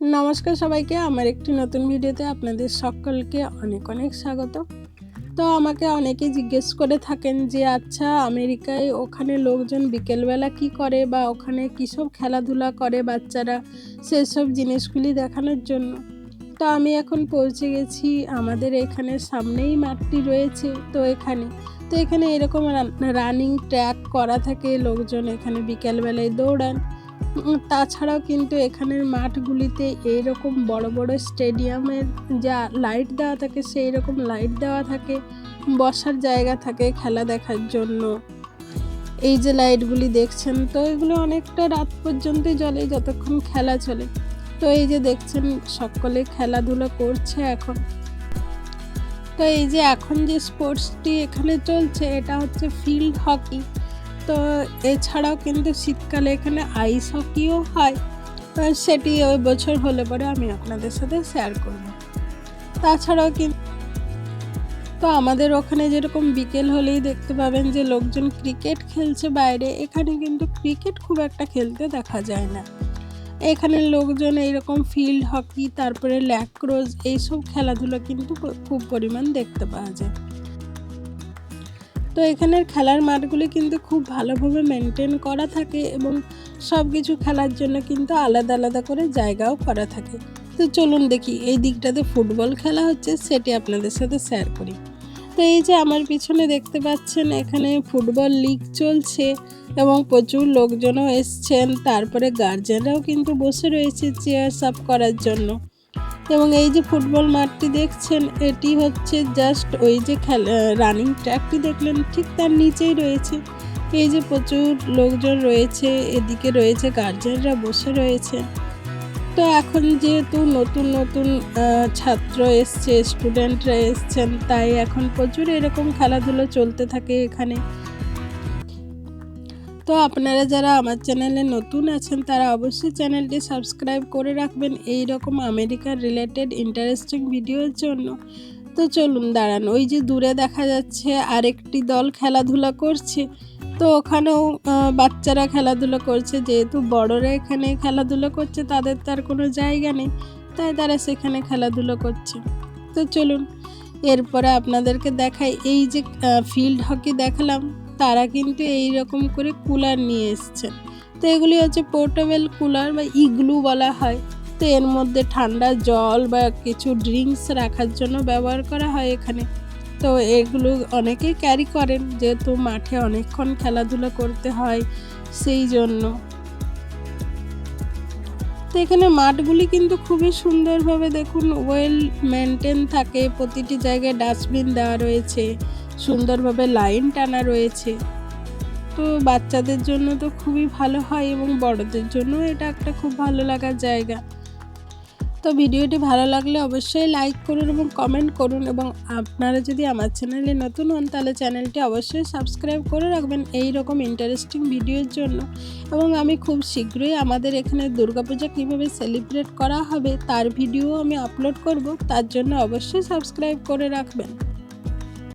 নমস্কার সবাইকে, আমার একটি নতুন ভিডিওতে আপনাদের সকলকে অনেক অনেক স্বাগত। তো আমাকে অনেকে জিজ্ঞেস করে থাকেন যে আচ্ছা আমেরিকায় ওখানে লোকজন বিকেলবেলা কি করে বা ওখানে কী সব খেলাধুলা করে বাচ্চারা সেসব জিনিসগুলি দেখানোর জন্য? তো আমি এখন পৌঁছে গেছি, আমাদের এখানে সামনেই মাঠটি রয়েছে তো এখানে। তো এখানে এরকম রানিং ট্র্যাক করা থাকে, লোকজন এখানে বিকেলবেলায় দৌড়ান। তাছাড়াও কিন্তু এখানের মাঠগুলিতে এইরকম বড় বড় স্টেডিয়ামের যা লাইট দেওয়া থাকে সেই রকম লাইট দেওয়া থাকে, বসার জায়গা থাকে খেলা দেখার জন্য। এই যে লাইটগুলি দেখছেন, তো এগুলো অনেকটা রাত পর্যন্ত জ্বলে যতক্ষণ খেলা চলে। তো এই যে দেখছেন, সকলে খেলাধুলা করছে এখন। তো এই যে এখন যে স্পোর্টসটি এখানে চলছে, এটা হচ্ছে ফিল্ড হকি তো এছাড়াও কিন্তু শীতকালে এখানে আইস হকিও হয়। সেটি ওই বছর হলে পরে আমি আপনাদের সাথে শেয়ার করব। তাছাড়াও কিন্তু তো আমাদের ওখানে যেরকম বিকেল হলেই দেখতে পাবেন যে লোকজন ক্রিকেট খেলছে বাইরে, এখানে কিন্তু ক্রিকেট খুব একটা খেলতে দেখা যায় না। এখানে লোকজন এইরকম ফিল্ড হকি তারপরে ল্যাক্রোজ এইসব খেলাধুলো কিন্তু খুব পরিমাণ দেখতে পাওয়া যায়। তো এখানের খেলার মাঠগুলি কিন্তু খুব ভালোভাবে মেনটেন করা থাকে এবং সব কিছু খেলার জন্য কিন্তু আলাদা আলাদা করে জায়গাও করা থাকে। তো চলুন দেখি, এই দিকটাতে ফুটবল খেলা হচ্ছে সেটি আপনাদের সাথে শেয়ার করি। তো এই যে আমার পিছনে দেখতে পাচ্ছেন, এখানে ফুটবল লিগ চলছে এবং প্রচুর লোকজনও এসছেন, তারপরে গার্জেনরাও কিন্তু বসে রয়েছে চেয়ার সাফ করার জন্য। এবং এই যে ফুটবল মাঠটি দেখছেন, এটি হচ্ছে জাস্ট ওই যে খেলা রানিং ট্র্যাকটি দেখলেন, ঠিক তার নিচেই রয়েছে। এই যে প্রচুর লোকজন রয়েছে, এদিকে রয়েছে গার্জেনরা বসে রয়েছে। তো এখন যেহেতু নতুন নতুন ছাত্র এসছে স্টুডেন্টরা এসছেন, তাই এখন প্রচুর এরকম খেলাধুলো চলতে থাকে এখানে। তো আপনারা যারা আমার চ্যানেলে নতুন আছেন, তারা অবশ্যই চ্যানেলটি সাবস্ক্রাইব করে রাখবেন এই রকম আমেরিকার রিলেটেড ইন্টারেস্টিং ভিডিওর জন্য। তো চলুন দাঁড়ান, ওই যে দূরে দেখা যাচ্ছে আরেকটি দল খেলাধুলা করছে। তো ওখানেও বাচ্চারা খেলাধুলা করছে, যেহেতু বড়রা এখানে খেলাধুলা করছে, তাদের তার কোনো জায়গা নেই, তাই তারা সেখানে খেলাধুলা করছে। তো চলুন, এরপরে আপনাদেরকে দেখাই, এই যে ফিল্ড হকি দেখালাম। তারা কিন্তু এই রকম করে কুলার নিয়ে এসছেন তো এগুলি হচ্ছে পোর্টেবল কুলার বা ইগলু বলা হয়। তো এর মধ্যে ঠান্ডা জল বা কিছু ড্রিঙ্কস রাখার জন্য ব্যবহার করা হয় এখানে। তো এগুলো অনেকেই ক্যারি করেন, যেহেতু মাঠে অনেকক্ষণ খেলাধুলা করতে হয় সেই জন্য। তো এখানে মাঠগুলি কিন্তু খুবই সুন্দরভাবে দেখুন ওয়েল মেনটেন থাকে। প্রতিটি জায়গায় ডাস্টবিন দেওয়া রয়েছে। সুন্দরভাবে লাইন টানা রয়েছে। তো বাচ্চাদের জন্য তো খুবই ভালো হয় এবং বড়দের জন্য এটা একটা খুব ভালো লাগার জায়গা। তো ভিডিওটি ভালো লাগলে অবশ্যই লাইক করুন এবং কমেন্ট করুন এবং আপনারা যদি আমার চ্যানেলে নতুন হন তাহলে চ্যানেলটি অবশ্যই সাবস্ক্রাইব করে রাখবেন এই রকম ইন্টারেস্টিং ভিডিওর জন্য। এবং আমি খুব শীঘ্রই আমাদের এখানে দুর্গাপূজা কীভাবে সেলিব্রেট করা হবে তার ভিডিও আমি আপলোড করব, তার জন্য অবশ্যই সাবস্ক্রাইব করে রাখবেন।